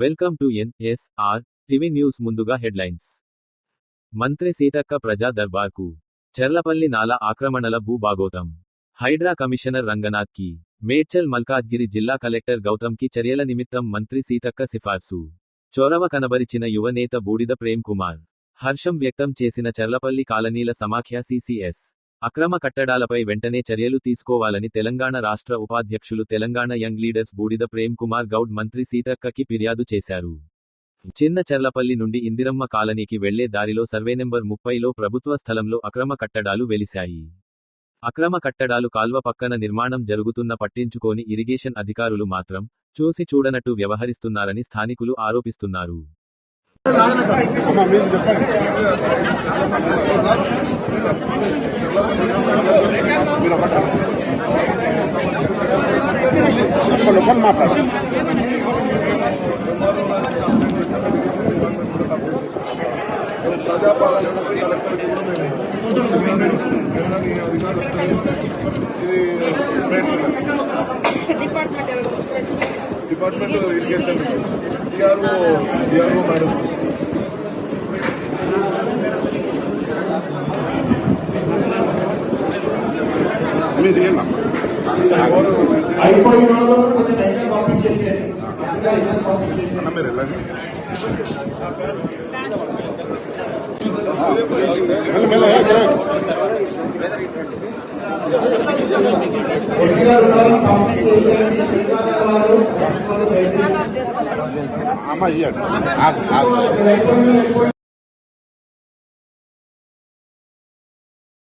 Welcome to NSR TV news ముందుగా headlines. మంత్రి సీతక్క ప్రజా దర్బార్కు చెర్లపల్లి నాల ఆక్రమణల భూభాగోతం. హైడ్రా కమిషనర్ రంగనాథ్కి మేడ్చల్ మల్కాజ్గిరి జిల్లా కలెక్టర్ గౌతమ్కి చర్యల నిమిత్తం మంత్రి సీతక్క సిఫార్సు. చొరవ కనబరిచిన యువనేత బూడిద ప్రేమ్ కుమార్. హర్షం వ్యక్తం చేసిన చెర్లపల్లి కాలనీల సమాఖ్య సిసిఎస్ అక్రమ కట్టడాలపై వెంటనే చర్యలు తీసుకోవాలని తెలంగాణ రాష్ట్ర ఉపాధ్యక్షులు తెలంగాణ యంగ్ లీడర్స్ బూడిద ప్రేమ్ కుమార్ గౌడ్ మంత్రి సీతక్కకి ఫిర్యాదు చేశారు. చిన్న చర్లపల్లి నుండి ఇందిరమ్మ కాలనీకి వెళ్ళే దారిలో సర్వే నెంబర్ ముప్పైలో ప్రభుత్వ స్థలంలో అక్రమ కట్టడాలు వెలిశాయి. అక్రమ కట్టడాలు కాల్వ పక్కన నిర్మాణం జరుగుతున్న పట్టించుకోని ఇరిగేషన్ అధికారులు మాత్రం చూసి చూడనట్టు వ్యవహరిస్తున్నారని స్థానికులు ఆరోపిస్తున్నారు. ప్రజాపాలనకి కలెక్టర్కి కూడా మేము ఎన్నని అధికారులు వస్తారు ఇది rates department irrigation DRO DRO madam మీరు ఏనా ఎవరు అయిపోయిన వాళ్ళు కొంచెం దగ్గర పంపించేసేయండి ఇంకా ఇంకా పంపించేసేయండి అన్న మీరు వెళ్ళండి మెల్ల మెల్ల ఏ, ఏ. కొద్దిగా ఉన్నారు పంపించేసేయండి శ్రీకాంత్ వారు a Maria.